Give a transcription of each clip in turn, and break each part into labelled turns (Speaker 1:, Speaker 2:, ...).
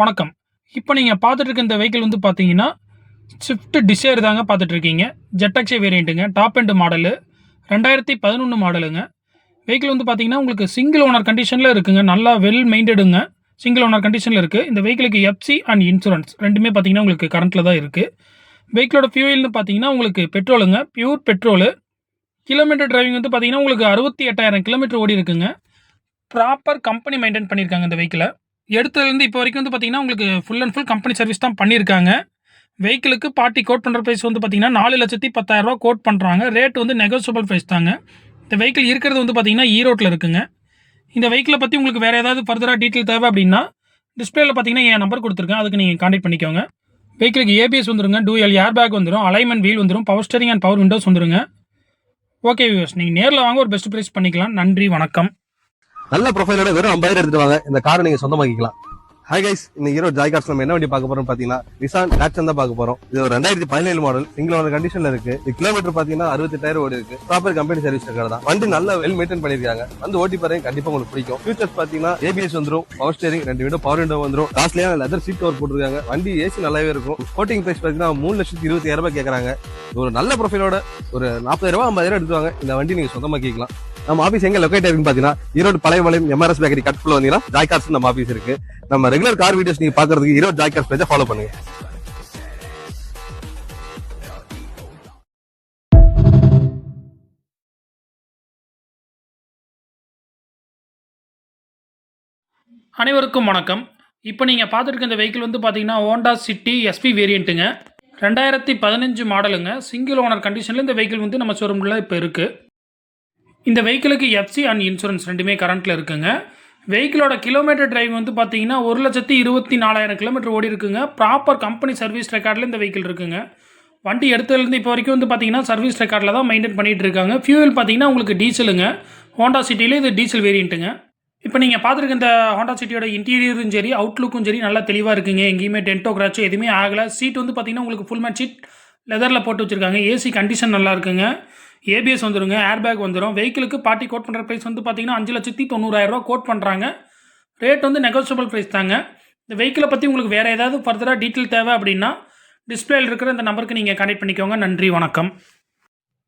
Speaker 1: வணக்கம். இப்போ நீங்கள் பார்த்துட்டு இருக்க இந்த வெஹிக்கிள் வந்து பார்த்தீங்கன்னா ஸ்விஃப்ட் டிசைர் தாங்க பார்த்துட்ருக்கீங்க. ஜெட்டாக்ஸே ஜெட்டக்ஸே வேரியண்ட்டுங்க டாப் அண்ட் மாடலு ரெண்டாயிரத்தி பதினொன்று மாடலுங்க வெஹிக்கிள் வந்து பார்த்தீங்கன்னா உங்களுக்கு சிங்கிள் ஓனர் கண்டிஷனில் இருக்குங்க. நல்லா வெல் மெயின்டடுங்க சிங்கிள் ஓனர் கண்டிஷனில் இருக்குது இந்த வெஹிக்கிளுக்கு எஃப்சி அண்ட் இன்சூரன்ஸ் ரெண்டுமே பார்த்தீங்கன்னா உங்களுக்கு கரண்ட்டில் தான் இருக்குது வெஹிக்கிளோட ஃபியூயல்னு பார்த்தீங்கன்னா உங்களுக்கு பெட்ரோலுங்க பியூர் பெட்ரோலு கிலோமீட்டர் டிரைவிங் வந்து பார்த்தீங்கன்னா உங்களுக்கு அறுபத்தி எட்டாயிரம் கிலோமீட்டர் ஓடி இருக்குங்க. ப்ராப்பர் கம்பெனி மெயின்டைன் பண்ணியிருக்காங்க இந்த வெஹிக்கிளை எடுத்ததுலேருந்து இப்போ வரைக்கும் வந்து பார்த்தீங்கன்னா உங்களுக்கு full and full company service தான் பண்ணியிருக்காங்க. வெஹிக்கிளுக்கு பார்ட்டி கோட் பண்ணுற ப்ரைஸ் வந்து பார்த்தீங்கன்னா நாலு லட்சத்தி பத்தாயிரரூவா கோட் பண்ணுறாங்க ரேட் வந்து நெகோசியபிள் ப்ரைஸ் தாங்க. இந்த வெஹிக்கிள் இருக்கிறது வந்து பார்த்தீங்கன்னா ஈரோட்டில் இருக்குங்க. இந்த வெஹிக்கிளை பற்றி உங்களுக்கு வேறு ஏதாவது ஃபர்தராக டீட்டெயில் தேவை அப்படின்னா டிஸ்பிளேல பார்த்தீங்கன்னா என் நம்பர் கொடுத்துருக்கேன். அதுக்கு நீங்கள் கான்டாக்ட் பண்ணிக்கோங்க. வெஹிக்கிளுக்கு ஏபிஎஸ் வந்துருங்க. டூஎல் ஏர் பேக் வந்துடும் அலைன்மெண்ட் வீல் வந்துடும் power steering and power windows வந்துருங்க. ஓகே வியூஸ் நீங்கள் நேரில் வாங்க ஒரு பெஸ்ட் ப்ரைஸ் பண்ணிக்கலாம். நன்றி வணக்கம்.
Speaker 2: நல்ல ப்ரொஃபைலோட வெறும் ஐம்பதாயிரம் எடுத்துட்டு வாங்க. இந்த காரை நீங்க சொந்தமாக்கிக்கலாம். ஹாய் கைஸ் இந்த ஹீரோ ஜாய் கார்ஸ் நம்ம என்ன வண்டி பார்க்க போறோம் பாத்தீங்கன்னா நிசான் நேச்சன் தான் பார்க்க போறோம். இது ஒரு ரெண்டாயிரத்தி பதினேழு மாடல் சிங்கிள் ஓனர் கண்டிஷன்ல இருக்கு. இது கிலோமீட்டர் பாத்தீங்கன்னா அறுபத்தெட்டாயிரம் ஓடி இருக்கு. ப்ராப்பர் கம்பெனி சர்வீஸ் இருக்கிறது தான். வண்டி நல்ல வெல் மெயின்டைன் பண்ணிருக்காங்க வந்து ஓட்டி பாருங்க கண்டிப்பா உங்களுக்கு பிடிக்கும். ஃபியூச்சர்ஸ் பாத்தீங்கன்னா ஏபிஎஸ் வந்துரும் பவர் ஸ்டேரிங் ரெண்டு விண்டோ பவர் விண்டோ வந்துரும். லாஸ்ட்லயே லெதர் சீட் கவர் போட்டுருக்காங்க. வண்டி ஏசி நல்லாவே இருக்கும். கோட்டிங் பிரைஸ் பாத்தீங்கன்னா மூணு லட்சத்தி இருபத்தி ரூபாய் கேட்கறாங்க ஒரு நல்ல ப்ரொஃபைலோட ஒரு நாற்பதாயிரம் ரூபாய் ஐம்பதாயிரம் எடுத்து வாங்க. இந்த வண்டி நீங்க சொந்தமாக்கிக்கலாம். நம்ம ஆபீஸ் எங்க லொகேட் இருக்குன்னு பாத்தீங்கன்னா ஈரோடு பழையபாளையம் எம்ஆர்எஸ் பேக்கரி கட்ஃபுல் வந்தீங்கன்னா ஜாய் கார்ஸ் நம்ம ஆபீஸ் இருக்கு. நம்ம ரெகுலர் கார் வீடியோஸ் நீங்க பாக்குறதுக்கு ஈரோடு ஜாய் கார்ஸ் பேஜை ஃபாலோ பண்ணுங்க.
Speaker 1: அனைவருக்கும் வணக்கம். இப்போ நீங்கள் பார்த்துருக்க இந்த வெஹிக்கிள் வந்து பார்த்தீங்கன்னா ஹோண்டா சிட்டி எஸ்பி வேரியண்ட்டுங்க ரெண்டாயிரத்தி பதினஞ்சு மாடலுங்க சிங்கிள் ஓனர் கண்டிஷனில் இந்த வெஹிக்கிள் வந்து நம்ம ஷோரூமில் இப்போ இருக்குது இந்த வெஹிக்கிளுக்கு எஃப்சி அண்ட் இன்சூரன்ஸ் ரெண்டுமே கரண்ட்டில் இருக்குங்க. வெஹிக்கிளோட கிலோமீட்டர் டிரைவ் வந்து பார்த்தீங்கன்னா ஒரு லட்சத்தி இருபத்தி நாலாயிரம் கிலோமீட்டர் ஓடி இருக்குங்க. ப்ராப்பர் கம்பெனி சர்வீஸ் ரெக்கார்டில் இந்த வெஹிக்கிள் இருக்குங்க. வண்டி எடுத்ததுலேருந்து இப்போ வரைக்கும் வந்து பார்த்தீங்கன்னா சர்வீஸ் ரெக்கார்டில் தான் மெயின்டைன் பண்ணிகிட்டு இருக்காங்க. ஃபியூல் பார்த்தீங்கன்னா உங்களுக்கு டீசலுங்க ஹோண்டா சிட்டியில் இது டீசல் வேரியண்ட்டுங்க இப்போ நீங்கள் பார்த்துருக்க இந்த ஹோண்டா சிட்டியோட இன்டீரியரும் சரி அவுட்லுக்கும் சரி நல்லா தெளிவாக இருக்குங்க. எங்கேயுமே டென்ட்டோ கிராச்சோ எதுவுமே ஆகலை. சீட் வந்து பார்த்தீங்கன்னா உங்களுக்கு ஃபுல் மேட் சீட் லெதரில் போட்டு வச்சுருக்காங்க. ஏசி கண்டிஷன் நல்லா இருக்குங்க. ஏபிஎஸ் வந்துருங்க ஏர் பேக் வந்துடும் வெஹிக்கிளுக்கு பார்ட்டி கோட் பண்ணுற ப்ரைஸ் வந்து பார்த்தீங்கன்னா அஞ்சு லட்சத்தி தொண்ணூறாயிரரூவா கோட் பண்ணுறாங்க ரேட் வந்து நெகோசியபிள் ப்ரைஸ் தாங்க. இந்த வெஹிக்கிளை பற்றி உங்களுக்கு வேறு ஏதாவது ஃபர்தராக டீட்டெயில் தேவை அப்படின்னா டிஸ்பிளேயில் இருக்கிற இந்த நம்பருக்கு நீங்கள் கனெக்ட் பண்ணிக்கோங்க. நன்றி வணக்கம்.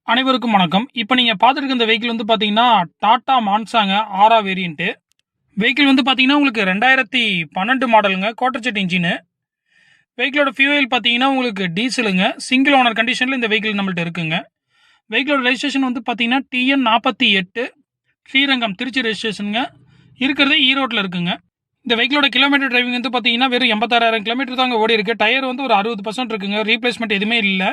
Speaker 1: அனைவருக்கும் வணக்கம். இப்போ நீங்கள் பார்த்துருக்க இந்த வெஹிக்கிள் வந்து பார்த்தீங்கன்னா டாட்டா மான்சாங்க ஆரா வேரியண்ட்டு வெஹிக்கிள் வந்து பார்த்தீங்கன்னா உங்களுக்கு ரெண்டாயிரத்தி பன்னெண்டு மாடலுங்க குவார்டர் செட் இன்ஜினு வெஹிக்கிளோட ஃபியூயல் பார்த்தீங்கன்னா உங்களுக்கு டீசலுங்க சிங்கிள் ஓனர் கண்டிஷனில் இந்த வெஹிக்கிள் நம்மள்ட்ட இருக்குங்க. வெஹிக்கிளோட ரெஜிஸ்ட்ரேஷன் வந்து பார்த்தீங்கன்னா டிஎன் நாற்பத்தி எட்டு ஸ்ரீரங்கம் திருச்சி ரெஜிஸ்ட்ரேஷனுங்க இருக்கிறது ஈரோட்டில் இருக்குங்க. இந்த வெஹிக்கிளோட கிலோமீட்டர் டிரைவிங் வந்து பார்த்தீங்கன்னா வெறும் எண்பத்தாறாயிரம் கிலோமீட்டர் தாங்க ஓடி இருக்கு. டயர் வந்து ஒரு அறுபது பர்சன்ட் இருக்குங்க. ரீப்ளேஸ்மெண்ட் எதுவுமே இல்லை.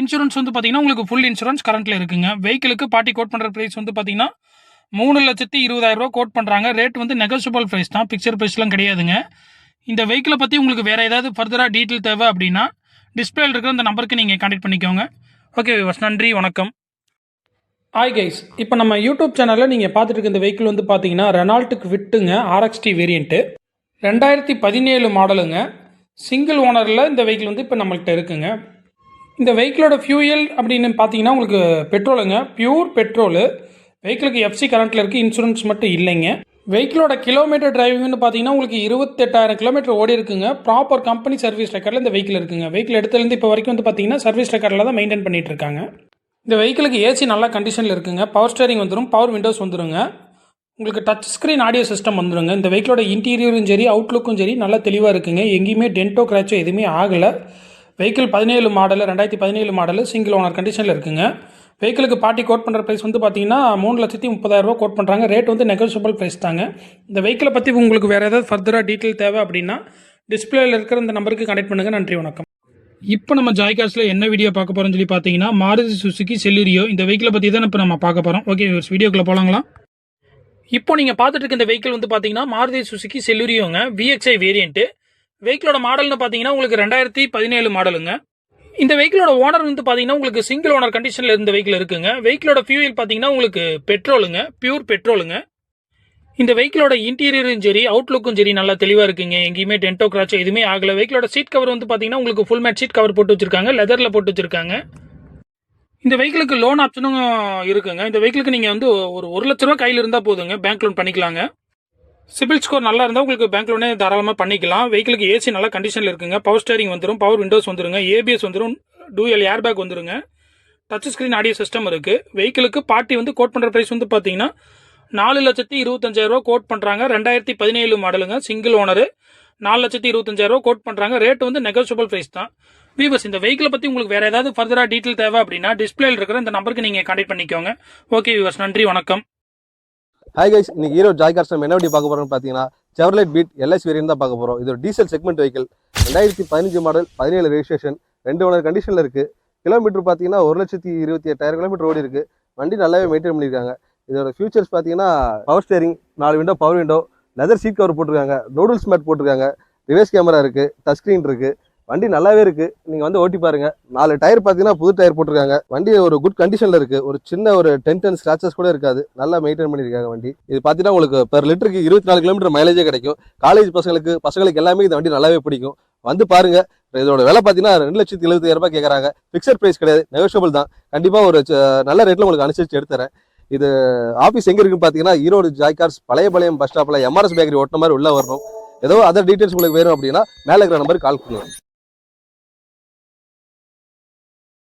Speaker 1: இன்சூரன்ஸ் வந்து பார்த்தீங்கன்னா உங்களுக்கு ஃபுல் இன்சூரன்ஸ் கரண்ட்டில் இருக்குங்க. வெஹிக்கிளுக்கு பார்ட்டி கோட் பண்ணுற ப்ரைஸ் வந்து பார்த்தீங்கன்னா மூணு லட்சத்தி இருபதாயிரம் ரூபா கோட் பண்ணுறாங்க ரேட் வந்து நெகோசியபிள் ப்ரைஸ் தான். பிக்சர் ப்ரைஸ்லாம் கிடையாதுங்க. இந்த வெஹிக்கிளை பற்றி உங்களுக்கு வேறு ஏதாவது ஃபர்தராக டீட்டெயில் தேவை அப்படின்னா டிஸ்பிளேல இருக்கிற இந்த நம்பருக்கு நீங்கள் கான்டெக்ட் பண்ணிக்கோங்க. ஓகே விவஸ் நன்றி வணக்கம். ஹாய் கைஸ் இப்போ நம்ம யூடியூப் சேனலில் நீங்கள் பார்த்துட்டு இருக்க இந்த வெஹிக்கிள் வந்து பார்த்தீங்கன்னா ரெனால்ட்டுக்கு விட்டுங்க ஆர்எக்ஸ்டி வேரியண்ட்டு ரெண்டாயிரத்தி பதினேழு மாடலுங்க சிங்கிள் ஓனரில் இந்த வெஹிக்கிள் வந்து இப்போ நம்மள்கிட்ட இருக்குங்க. இந்த வெஹிக்கிளோட ஃபியூயல் அப்படின்னு பார்த்தீங்கன்னா உங்களுக்கு பெட்ரோலுங்க பியூர் பெட்ரோலு வெஹிக்கிளுக்கு எஃப்சி கரண்ட்டில் இருக்குது இன்சூரன்ஸ் மட்டும் இல்லைங்க. வெஹிக்கிளோட கிலோமீட்டர் டிரைவிங்னு பார்த்தீங்கன்னா உங்களுக்கு இருபத்தெட்டாயிரம் கிலோமீட்டர் ஓடி இருக்குங்க. ப்ராப்பர் கம்பெனி சர்வீஸ் ரெக்கார்டில் இந்த வெஹிக்கிள் இருக்குங்க. வெஹிக்கிள் எடுத்ததுலேருந்து இப்போ வரைக்கும் வந்து பார்த்தீங்கன்னா சர்வீஸ் ரெக்கார்டில் தான் மெயின்டைன் பண்ணிட்டு இருக்காங்க. இந்த வெஹிக்கிளுக்கு ஏசி நல்லா கண்டிஷனில் இருக்குங்க. பவர் ஸ்டேரிங் வந்துடும் பவர் விண்டோஸ் வந்துருங்க. உங்களுக்கு டச் ஸ்க்ரீன் ஆடியோ சிஸ்டம் வந்துருங்க. இந்த வெஹிக்கிளோட இன்டீரியரும் சரி அவுட்லுக்கும் சரி நல்லா தெளிவாக இருக்குங்க. எங்கேயுமே டென்டோ கிராச்சோ எதுவுமே ஆகலை. வெஹிக்கிள் பதினேழு மாடல் ரெண்டாயிரத்தி பதினேழு மாடல் சிங்கிள் ஓனர் கண்டிஷனில் இருக்குங்க. வெஹிக்கிளுக்கு பார்ட்டி கோட் பண்ணுற ப்ரைஸ் வந்து பார்த்தீங்கன்னா மூணு லட்சத்தி முப்பதாயிரரூபா கோட் பண்ணுறாங்க ரேட் வந்து நெகோசியபிள் ப்ரைஸ் தாங்க. இந்த வெஹிக்கிளை பற்றி உங்களுக்கு வேறு ஏதாவது ஃபர்தராக டீட்டெயில் தேவை அப்படின்னா டிஸ்பிளேயில் இருக்கிற இந்த நம்பருக்கு கனெக்ட் பண்ணுங்கள் நன்றி வணக்கம். இப்போ நம்ம ஜாய்காஸில் என்ன வீடியோ பார்க்க போகிறோம்னு சொல்லி பார்த்தீங்கன்னா மாருதி சுசுக்கி செல்லிரியோ இந்த வெஹிக்கிளை பற்றி தான் இப்போ நம்ம பார்க்க போகிறோம் ஓகே வீடியோக்குள்ளே போகலாங்களா இப்போ நீங்கள் பார்த்துட்டு இருக்க இந்த வெஹிக்கிள் வந்து பார்த்தீங்கன்னா மாருதி சுசுக்கி செல்லுரியோங்க விஎக்ஸ்ஐ வேரியண்ட்டு வெஹிக்கிளோட மாடல்னு பார்த்தீங்கன்னா உங்களுக்கு ரெண்டாயிரத்தி பதினேழு மாடலுங்க இந்த வெஹிக்கிளோட ஓனர் வந்து பார்த்தீங்கன்னா உங்களுக்கு சிங்கிள் ஓனர் கண்டிஷனில் இருந்த வெஹிக்கிள் இருக்குங்க. வெஹிக்கிளோட ஃபியூயல் பார்த்தீங்கன்னா உங்களுக்கு பெட்ரோலுங்க பியூர் பெட்ரோலுங்க இந்த வெஹிக்கிளோட இன்டீரியரும் சரி அவுட்லுக்கும் சரி நல்லா தெளிவாக இருக்குங்க. எங்கேயுமே டென்டோ கிராச்சோ எதுவுமே ஆகல. வெஹிக்கிளோட சீட் கவர் வந்து பார்த்தீங்கன்னா உங்களுக்கு ஃபுல் மேட் சீட் கவர் போட்டு வச்சிருக்காங்க. லெதரில் போட்டு வச்சிருக்காங்க. இந்த வெஹிக்கிளுக்கு லோன் ஆப்ஷனும் இருக்குங்க. இந்த வெஹிக்கிளுக்கு நீங்கள் வந்து ஒரு ஒரு லட்ச ரூபா கையில் இருந்தால் போதுங்க. பேங்க் லோன் பண்ணிக்கலாங்க. சிபில் ஸ்கோர் நல்லா இருந்தால் உங்களுக்கு பேங்க் லோனே தாராளமாக பண்ணிக்கலாம். வெஹிக்கிளுக்கு ஏசி நல்லா கண்டிஷனில் இருக்குங்க. பவர் ஸ்டேரிங் வந்துடும் பவர் விண்டோஸ் வந்துருங்க. ஏபிஎஸ் வந்துடும் டூஎல் ஏர் பேக் வந்துருங்க. டச் ஸ்க்ரீன் ஆடியோ சிஸ்டம் இருக்குது வெஹிக்கிளுக்கு பார்ட்டி வந்து கோட் பண்ணுற ப்ரைஸ் வந்து பார்த்தீங்கன்னா நாலு லட்சத்தி இருபத்தஞ்சாயிரரூவா கோட் பண்ணுறாங்க ரெண்டாயிரத்தி பதினேழு மாடலுங்க. சிங்கிள் ஓனரு நாலு லட்சத்தி இருபத்தஞ்சாயிரரூவா கோட் பண்ணுறாங்க ரேட் வந்து நெகோசியபிள் ப்ரைஸ் தான். வீவர்ஸ் இந்த வெஹிக்கிளை பற்றி உங்களுக்கு வேறு ஏதாவது ஃபர்தராக டீட்டெயில் தேவை அப்படின்னா டிஸ்பிளேயில் இருக்கிற இந்த நம்பருக்கு நீங்கள் கான்டெக்ட் பண்ணிக்கோங்க. ஓகே வீவர்ஸ் நன்றி வணக்கம்.
Speaker 2: ஹாய் கைஸ் இன்னைக்கு ஹீரோ ஜாய் கார்ஸ் நம்ம என்ன வண்டி பார்க்க போறோம்னு பார்த்தீங்கன்னா செவர்லைட் பீட் எல்எஸ் வேரியன்ட் தான் பார்க்க போறோம். இது ஒரு டீசல் செக்மெண்ட் வெஹிக்கிள் ரெண்டாயிரத்தி பதினஞ்சு மாடல் பதினேழு ரெஜிஸ்ட்ரேஷன் ரெண்டு ஓனர் கண்டிஷனில் இருக்கு. கிலோமீட்டர் பார்த்தீங்கன்னா ஒரு லட்சத்தி இருபத்தி எட்டாயிரம் கிலோமீட்டர் ஓடி இருக்கு. வண்டி நல்லாவே மெயின்டைன் பண்ணியிருக்காங்க இதோட ஃபியூச்சர்ஸ் பார்த்தீங்கன்னா பவர் ஸ்டேரிங் நாலு window power window leather seat cover போட்டிருக்காங்க. நூடுல்ஸ் மேட் போட்டிருக்காங்க. ரிவர்ஸ் கேமரா இருக்கு டச் ஸ்க்ரீன் இருக்கு. வண்டி நல்லாவே இருக்கு. நீங்க வந்து ஓட்டி பாருங்க. நாலு டயர் பார்த்தீங்கன்னா புது டயர் போட்டிருக்காங்க. வண்டி ஒரு குட் கண்டிஷன்ல இருக்கு. ஒரு சின்ன ஒரு டென் டென் ஸ்கிராச்சஸ் கூட இருக்காது. நல்லா மெயின்டைன் பண்ணியிருக்காங்க வண்டி. இது பார்த்தீங்கன்னா உங்களுக்கு பெர் லிட்டருக்கு இருபத்தி நாலு கிலோமீட்டர் மைலேஜே கிடைக்கும். காலேஜ் பசங்களுக்கு பசங்களுக்கு எல்லாமே இந்த வண்டி நல்லாவே பிடிக்கும். வந்து பாருங்க. இதோட விலை பார்த்தீங்கன்னா ரெண்டு லட்சத்தி எழுபத்தாயிரம் ரூபாய் கேட்குறாங்க ஃபிக்ஸட் ப்ரைஸ் கிடையாது. நெகோஷியபிள் தான். கண்டிப்பாக ஒரு நல்ல ரேட்டில் உங்களுக்கு அனுசரிச்சு எடுத்துறேன். இது ஆஃபீஸ் எங்கே இருக்குன்னு பார்த்தீங்கன்னா Erode Joy Cars Pazhaiyapalayam bus ஸ்டாப்பில் எம்ஆர்எஸ் பேக்கரி ஓட்டின மாதிரி உள்ள வரணும். ஏதோ அதர் டீட்டெயில்ஸ் உங்களுக்கு வேணும் அப்படின்னா மேலே இருக்கிற நம்பருக்கு கால் பண்ணுவேன்